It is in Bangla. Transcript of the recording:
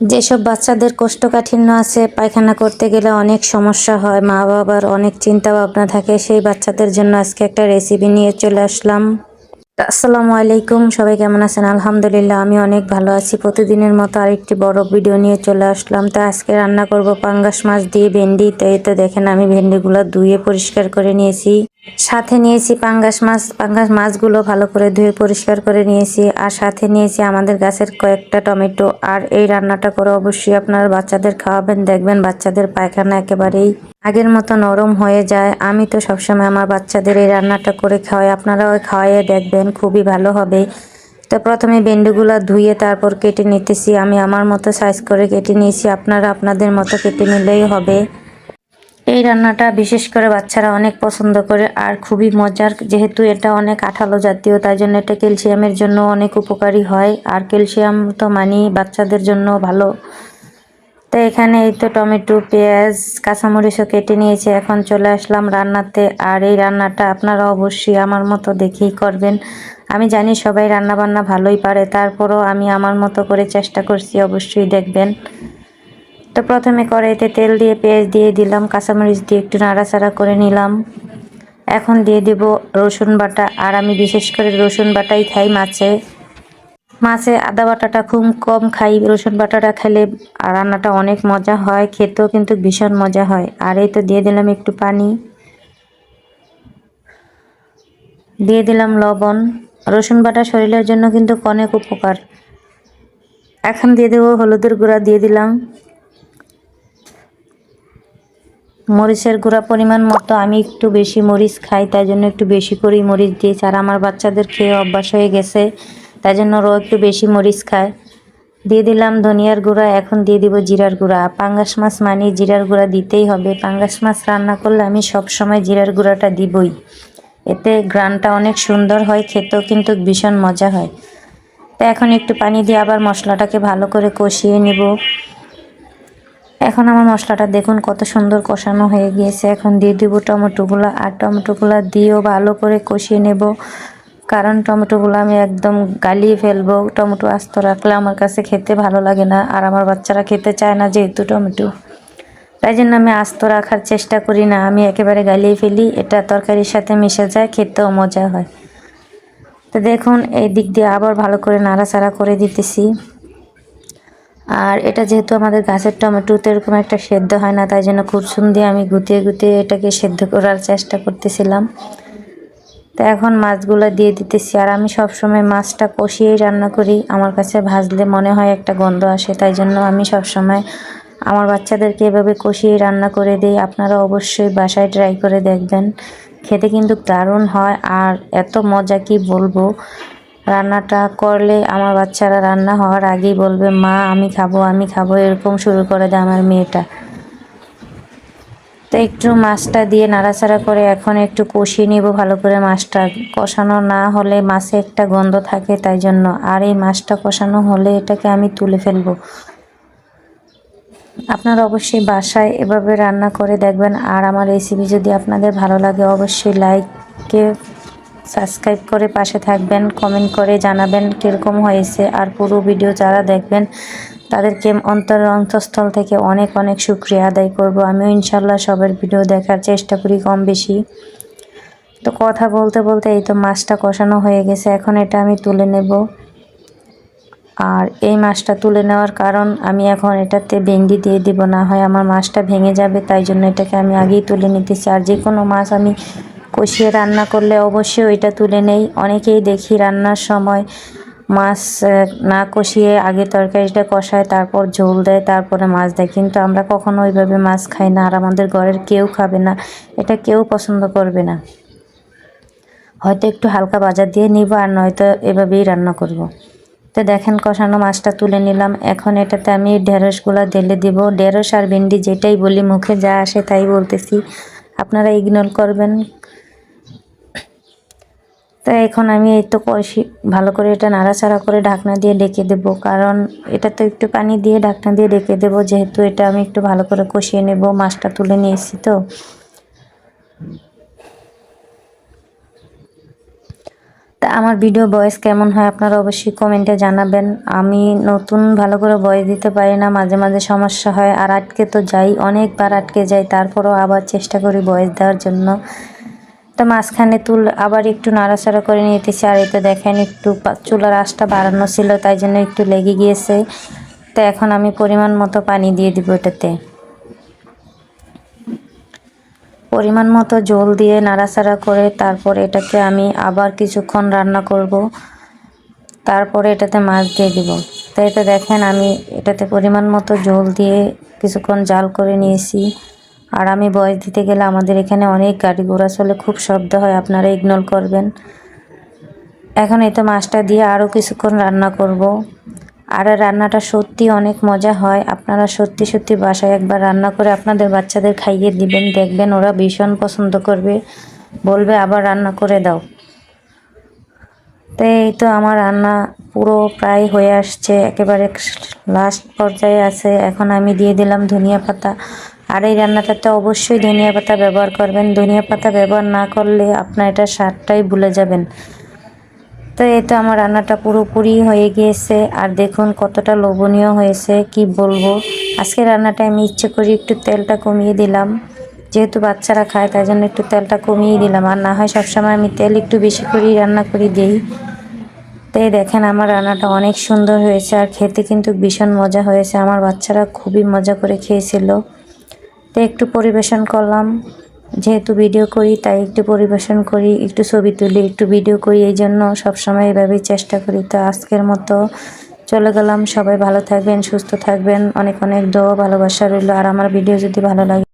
যেসব বাচ্চাদের কোষ্ঠকাঠিন্য আছে, পায়খানা করতে গেলে অনেক সমস্যা হয় মা বাবার অনেক চিন্তা ভাবনা থাকে, সেই বাচ্চাদের জন্য আজকে একটা রেসিপি নিয়ে চলে আসলাম। আসসালামু আলাইকুম, সবাই কেমন আছেন? আলহামদুলিল্লাহ, আমি অনেক ভালো আছি। প্রতিদিনের মতো আরেকটি বড় ভিডিও নিয়ে চলে আসলাম। তো, আজকে রান্না করব পাঙ্গাস মাছ দিয়ে ভেন্ডি। তো, এই তো দেখেন, আমি ভেন্ডিগুলো ধুয়ে পরিষ্কার করে নিয়েছি। সাথে নিয়েছি পাঙ্গাস মাছ, পাঙ্গাস মাছগুলো ভালো করে ধুয়ে পরিষ্কার করে নিয়েছি। আর সাথে নিয়েছি আমাদের গাছের কয়েকটা টমেটো। আর এই রান্নাটা করে অবশ্যই আপনারা বাচ্চাদের খাওয়াবেন। দেখবেন বাচ্চাদের পায়খানা একেবারেই আগের মতো নরম হয়ে যায়। আমি তো সবসময় আমার বাচ্চাদের এই রান্নাটা করে খাওয়াই। আপনারাও খাওয়াইয়ে দেখবেন, খুবই ভালো হবে। তো প্রথমে ভেন্ডিগুলো ধুয়ে তারপর কেটে নিতেছি। আমি আমার মতো সাইজ করে কেটে নিয়েছি। আপনারা আপনাদের মতো কেটে নিলেই হবে। এই রান্নাটা বিশেষ করে বাচ্চারা অনেক পছন্দ করে আর খুবই মজার, যেহেতু এটা অনেক আঠালো জাতীয়, তাই জন্য এটা ক্যালসিয়ামের জন্য অনেক উপকারী হয়। আর ক্যালসিয়াম তো মানি বাচ্চাদের জন্য ভালো। তো এখানে এই তো টমেটো, পেঁয়াজ, কাঁচামরিচও কেটে নিয়েছে, এখন চলে আসলাম রান্নাতে। আর এই রান্নাটা আপনারা অবশ্যই আমার মতো দেখেই করবেন। আমি জানি সবাই রান্না বান্না ভালোই পারে, তারপরও আমি আমার মতো করে চেষ্টা করছি অবশ্যই দেখবেন। তো প্রথমে কড়াইতে তেল দিয়ে পেঁয়াজ দিয়ে দিলাম, কাঁচামরিচ দিয়ে একটু নাড়াচাড়া করে নিলাম। এখন দিয়ে দিব রসুন বাটা, আর আমি বিশেষ করে রসুন বাটাই খাই মাছে। মাছে আদা বাটাটা খুব কম খাই, রসুন বাটাটা খেলে রান্নাটা অনেক মজা হয়, খেতেও কিন্তু ভীষণ মজা হয়। আর এই তো দিয়ে দিলাম একটু পানি। দিয়ে দিলাম লবণ। রসুন বাটা শরীরের জন্য কিন্তু অনেক উপকার। এখন দিয়ে দেবো হলুদের গুঁড়া দিয়ে দিলাম। মরিচের গুঁড়া পরিমাণ মতো, আমি একটু বেশি মরিচ খাই, তাই জন্য একটু বেশি করেই মরিচ দিয়েছি। আর আমার বাচ্চাদের খেয়ে অভ্যাস হয়ে গেছে, তাই জন্য ওরাও একটু বেশি মরিচ খায়। দিয়ে দিলাম ধনিয়ার গুঁড়া, এখন দিয়ে দিব জিরার গুঁড়া। পাঙ্গাস মাছ মানে জিরার গুঁড়া দিতেই হবে। পাঙ্গাস মাছ রান্না করলে আমি সব সময় জিরার গুঁড়াটা দিবই। এতে গ্রানটা অনেক সুন্দর হয়, খেতেও কিন্তু ভীষণ মজা হয়। তো এখন একটু পানি দিয়ে আবার মশলাটাকে ভালো করে কষিয়ে নিব। এখন আমার মশলাটা দেখুন, কত সুন্দর কষানো হয়ে গিয়েছে। এখন দিয়ে দিব টমেটোগুলো, আর টমেটোগুলো দিয়েও ভালো করে কষিয়ে নেব। কারণ টমেটোগুলো আমি একদম গালিয়ে ফেলব। টমেটো আস্ত রাখলে আমার কাছে খেতে ভালো লাগে না, আর আমার বাচ্চারা খেতে চায় না যেহেতু টমেটো। তাই জন্য আমি আস্ত রাখার চেষ্টা করি না, আমি একেবারে গালিয়ে ফেলি, এটা তরকারির সাথে মিশে যায়, খেতেও মজা হয়। তো দেখুন, এই দিক দিয়ে আবার ভালো করে নাড়াচাড়া করে দিতেছি। আর এটা যেহেতু আমাদের গাছের টমেটো তো এরকম একটা সেদ্ধ হয় না, তাই জন্য খুব সুন্দর আমি গুতিয়ে গুতিয়ে এটাকে সেদ্ধ করার চেষ্টা করতেছিলাম। তো এখন মাছগুলো দিয়ে দিতেছি, আর আমি সবসময় মাছটা কষিয়েই রান্না করি। আমার কাছে ভাজলে মনে হয় একটা গন্ধ আসে, তাই জন্য আমি সবসময় আমার বাচ্চাদেরকে এভাবে কষিয়ে রান্না করে দিই। আপনারা অবশ্যই বাসায় ট্রাই করে দেখবেন। খেতে কিন্তু দারুণ হয়, আর এত মজা কি বলব? রান্নাটা করলে আমার বাচ্চারা রান্না হওয়ার আগেই বলবে, মা, আমি খাব আমি খাব। এরকম শুরু করে দেয় আমার মেয়েটা। তো একটু মাছটা দিয়ে নাড়াচাড়া করে এখন একটু কষিয়ে নিব ভালো করে মাছটা। কষানো না হলে মাছে একটা গন্ধ থাকে তাই জন্য। আর এই মাছটা কষানো হলে এটাকে আমি তুলে ফেলব। আপনারা অবশ্যই বাসায় এভাবে রান্না করে দেখবেন। আর আমার রেসিপি যদি আপনাদের ভালো লাগে, অবশ্যই লাইককে সাবস্ক্রাইব করে পাশে থাকবেন, কমেন্ট করে জানাবেন কীরকম হয়েছে আর পুরো ভিডিও যারা দেখবেন তাদেরকে অন্তর অন্তঃস্থল থেকে অনেক অনেক শুক্রিয়া আদায় করব। আমিও ইনশাল্লাহ সবার ভিডিও দেখার চেষ্টা করি কম বেশি। তো কথা বলতে বলতে এই তো মাছটা কষানো হয়ে গেছে, এখন এটা আমি তুলে নেব। আর এই মাছটা তুলে নেওয়ার কারণ আমি এখন এটাতে ভেঙ্গি দিয়ে দিব, না হয় আমার মাছটা ভেঙে যাবে, তাই জন্য এটাকে আমি আগেই তুলে নিতেছি। আর যে কোনো মাছ আমি কষিয়ে রান্না করলে অবশ্যই ওইটা তুলে নেই। অনেকেই দেখি রান্নার সময় মাছ না কষিয়ে আগে তরকারিটা কষায়, তারপর ঝোল দেয়, তারপরে মাছ দেয়। কিন্তু আমরা কখনো ওইভাবে মাছ খাই না আর আমাদের ঘরের কেউ খাবে না। এটা কেউ পছন্দ করবে না। হয়তো একটু হালকা বাজার দিয়ে নিব আর নয়তো এভাবেই রান্না করব। তো দেখেন কষানো মাছটা তুলে নিলাম। এখন এটাতে আমি ঢেঁড়সগুলো ঢেলে দিব। ঢেঁড়স আর ভেন্ডি যেটাই বলি মুখে যা আসে তাই বলতেছি। আপনারা ইগনোর করবেন। তো এখন আমি এই তো কষি, ভালো করে এটা নাড়াচাড়া করে ঢাকনা দিয়ে ডেকে দেব। কারণ এটা তো একটু পানি দিয়ে ঢাকনা দিয়ে ডেকে দেব, যেহেতু এটা আমি একটু ভালো করে কষিয়ে নেব, মাছটা তুলে নিয়েছি তো। তা আমার ভিডিও ভয়েস কেমন হয় আপনারা অবশ্যই কমেন্টে জানাবেন। আমি নতুন ভালো করে ভয়েস দিতে পারি না, মাঝে মাঝে সমস্যা হয়। আর আটকে তো যাই, অনেকবার আটকে যাই, তারপরও আবার চেষ্টা করি ভয়েস দেওয়ার জন্য। তো মাঝখানে তুল, আবার একটু নাড়াচাড়া করে নিতেছি। আর এতে দেখেন, একটু চুলার আঁচটা বাড়ানো ছিল, তাই জন্য একটু লেগে গিয়েছে। তো এখন আমি পরিমাণ মতো পানি দিয়ে দিব এটাতে। পরিমাণ মতো জল দিয়ে নাড়াচাড়া করে তারপর এটাকে আমি আবার কিছুক্ষণ রান্না করব। তারপরে এটাতে মাছ দিয়ে দিব। তো এটা দেখেন, আমি এটাতে পরিমাণ মতো জল দিয়ে কিছুক্ষণ জাল করে নিয়েছি। আর আমি বয়স দিতে গেলে আমাদের এখানে অনেক গাড়ি ঘোড়া চলে, খুব শব্দ হয়, আপনারা ইগনোর করবেন। এখন এতে মাছটা দিয়ে আরও কিছুক্ষণ রান্না করব। আর রান্নাটা সত্যি অনেক মজা হয়, আপনারা সত্যি সত্যি বাসায় একবার রান্না করে আপনাদের বাচ্চাদের খাইয়ে দিবেন, দেখবেন ওরা ভীষণ পছন্দ করবে, বলবে আবার রান্না করে দাও। তো এই তো আমার রান্না পুরো প্রায় হয়ে আসছে, একেবারে লাস্ট পর্যায়ে আছে, এখন আমি দিয়ে দিলাম ধনিয়া পাতা। আর এই রান্নাটাতে অবশ্যই ধনিয়া পাতা ব্যবহার করবেন। ধনিয়া পাতা ব্যবহার না করলে আপনার এটা স্বাদটাই ভুলে যাবেন। তো এই তো আমার রান্নাটা পুরোপুরি হয়ে গিয়েছে। আর দেখুন কতটা লোভনীয় হয়েছে, কি বলব। আজকে রান্নাটা আমি ইচ্ছে করি একটু তেলটা কমিয়ে দিলাম। যেহেতু বাচ্চারা খায়, তাই জন্য একটু তেলটা কমিয়ে দিলাম। আর না হয় সবসময় আমি তেল একটু বেশি করেই রান্না করে দিই। তাই দেখেন আমার রান্নাটা অনেক সুন্দর হয়েছে। আর খেতে কিন্তু ভীষণ মজা হয়েছে। আমার বাচ্চারা খুবই মজা করে খেয়েছিল। তো একটু পরিবেশন করলাম। যেহেতু ভিডিও করি, তাই একটু পরিবেশন করি, একটু ছবি তুলি, একটু ভিডিও করি, এই জন্য সবসময় এভাবেই চেষ্টা করি। তো আজকের মতো চলে গেলাম। সবাই ভালো থাকবেন, সুস্থ থাকবেন। অনেক অনেক দোয়া, ভালোবাসা রইল। আর আমার ভিডিও যদি ভালো লাগে